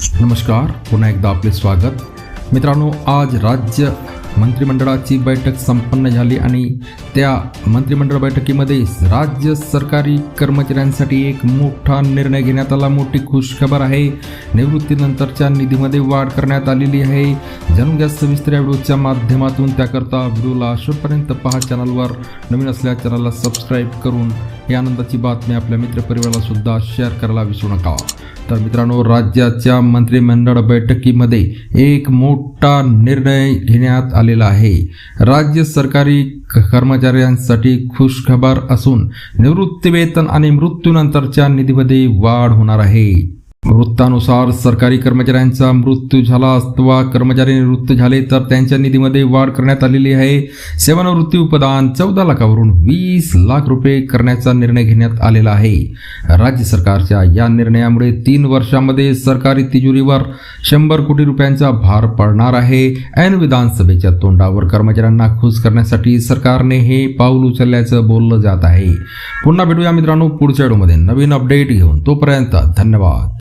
नमस्कार पुन्हा एकदा आपले स्वागत. मित्रांनो आज राज्य मंत्रिमंडळाची बैठक संपन्न झाली आणि त्या मंत्रिमंडळ बैठकीमध्ये राज्य सरकारी कर्मचाऱ्यांसाठी एक मोठा निर्णय घेण्यात आला. मोठी खुशखबर आहे. निवृत्तीनंतरच्या निधीमध्ये वाढ करण्यात आलेली आहे. जाणून घ्या सविस्तर या व्हिडिओच्या माध्यमातून त्याकरता व्हिडिओला शेवटपर्यंत पहा. चॅनलवर नवीन असल्या चॅनलला सबस्क्राईब करून या आनंदाची बातमी आपल्या मित्रपरिवाराला सुद्धा शेअर करायला विसरू नका. तर मित्रांनो राज्याच्या मंत्रिमंडळ बैठकीमध्ये एक मोठा निर्णय घेण्यात आलेला आहे. राज्य सरकारी कर्मचाऱ्यांसाठी खुशखबर असून निवृत्तीवेतन आणि मृत्यूनंतरच्या निधीमध्ये वाढ होणार आहे. वृत्तानुसार सरकारी कर्मचाऱ्यांचा मृत्यू झाला अथवा कर्मचारी निवृत्त झाले तर त्यांच्या निधीमध्ये वाढ करण्यात आलेली आहे. सेवानिवृत्ती उपदान चौदा लाखावरून वीस लाख रुपये करण्याचा निर्णय घेण्यात आलेला आहे. राज्य सरकारच्या या निर्णयामुळे तीन वर्षामध्ये सरकारी तिजोरीवर शंभर कोटी रुपयांचा भार पडणार आहे. ऐन विधानसभेच्या तोंडावर कर्मचाऱ्यांना खुश करण्यासाठी सरकारने हे पाऊल उचलल्याचं बोललं जात आहे. पुन्हा भेटूया मित्रांनो पुढच्या व्हिडिओमध्ये. नवीन अपडेट घेऊन तोपर्यंत धन्यवाद.